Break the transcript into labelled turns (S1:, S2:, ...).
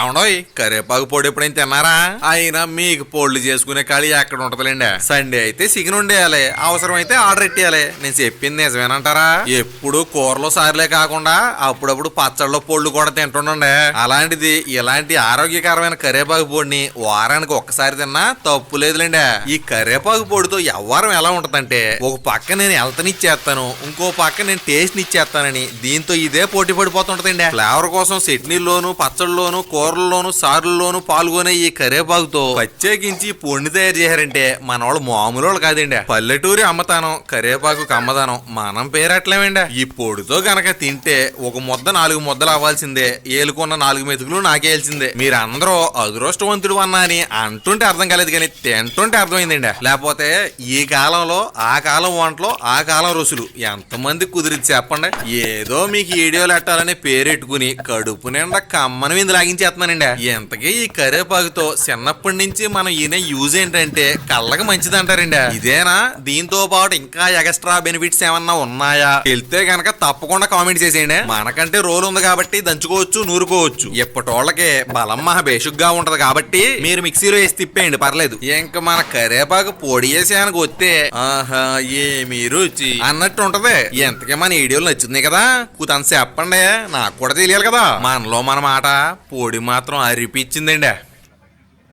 S1: ఏమండోయ్ కరేపాకు పొడి ఎప్పుడైనా తిన్నారా? అయినా మీకు పొళ్ళు చేసుకునే ఖాళీ ఎక్కడ ఉంటదిలేండి. సండే అయితే చికెన్ ఉండేయాలి అవసరం అయితే ఆర్డర్ ఇట్టేయాలి నేను చెప్పింది నిజమేనంటారా? ఎప్పుడు కూరలో సార్లే కాకుండా అప్పుడప్పుడు పచ్చళ్ళలో పొళ్ళు కూడా తింటుండండి. అలాంటిది ఇలాంటి ఆరోగ్యకరమైన కరేపాకు పొడిని వారానికి ఒక్కసారి తిన్నా తప్పు లేదులేండి. ఈ కరేపాకు పొడితో వ్యవహారం ఎలా ఉంటదంటే ఒక పక్క నేను ఎల్తనిచ్చేస్తాను ఇంకో పక్క నేను టేస్ట్ ఇచ్చేస్తానని దీంతో ఇదే పోటీ పడిపోతుంటదండి. ఫ్లేవర్ కోసం చట్నీల్లోను పచ్చళ్ళలోను కూరల్లోను సారుల్లోను పాల్గొనే ఈ కరేపాకుతో ప్రత్యేకించి పొడిని తయారు చేశారంటే మన వాళ్ళు మామూలు వాళ్ళు కాదండి. పల్లెటూరి అమ్మతానం కరేపాకు కమ్మదానం మనం పేరట్లేమండి. ఈ పొడితో గనక తింటే ఒక ముద్ద నాలుగు ముద్దలు అవ్వాల్సిందే. ఏలుకున్న నాలుగు మెతుకులు నాకేయాల్సిందే మీరందరూ అదృష్టవంతుడు అన్నా అని అంటుంటే అర్థం కాలేదు కానీ తింటుంటే అర్థమైందండి. లేకపోతే ఈ కాలంలో ఆ కాలం వంటలో ఆ కాలం రుసులు ఎంతమంది కుదిరి చెప్పండి. ఏదో మీకు ఈ వీడియోలు ఎట్టాలని పేరెట్టుకుని కడుపు నిండా కమ్మని విందు లాగించేస్తున్నానండి ఎంతకీ ఈ కరేపాకుతో చిన్నప్పటి నుంచి మనం ఈయన యూజ్ ఏంటంటే కళ్ళకి మంచిది అంటారండి. ఇదేనా? దీంతో పాటు ఇంకా ఎక్స్ట్రా బెనిఫిట్స్ ఏమన్నా ఉన్నాయా? వెళ్తే గనక తప్పకుండా కామెంట్ చేసేయండి. మనకంటే రోల్ ఉంది కాబట్టి దంచుకోవచ్చు నూరుకోవచ్చు. ఇప్పటోళ్ళకి బలం మహా బేషుగ్గా ఉంటది కాబట్టి మీరు మిక్సీలో వేసి తిప్పేయండి పర్లేదు. ఇంకా మన కరేపాకు పొడి వేసేయానికి వస్తే ఆహా ఏమీ రుచి. అన్నట్టు ఉంటది. ఎంతకీ మన వీడియోలు నచ్చింది కదా? కూతంత చెప్పండి. నాకు కూడా తెలియాలి కదా. మనలో మన మాట పొడి മാത്രം അരിപ്പിച്ചിന്നേണ്ടേ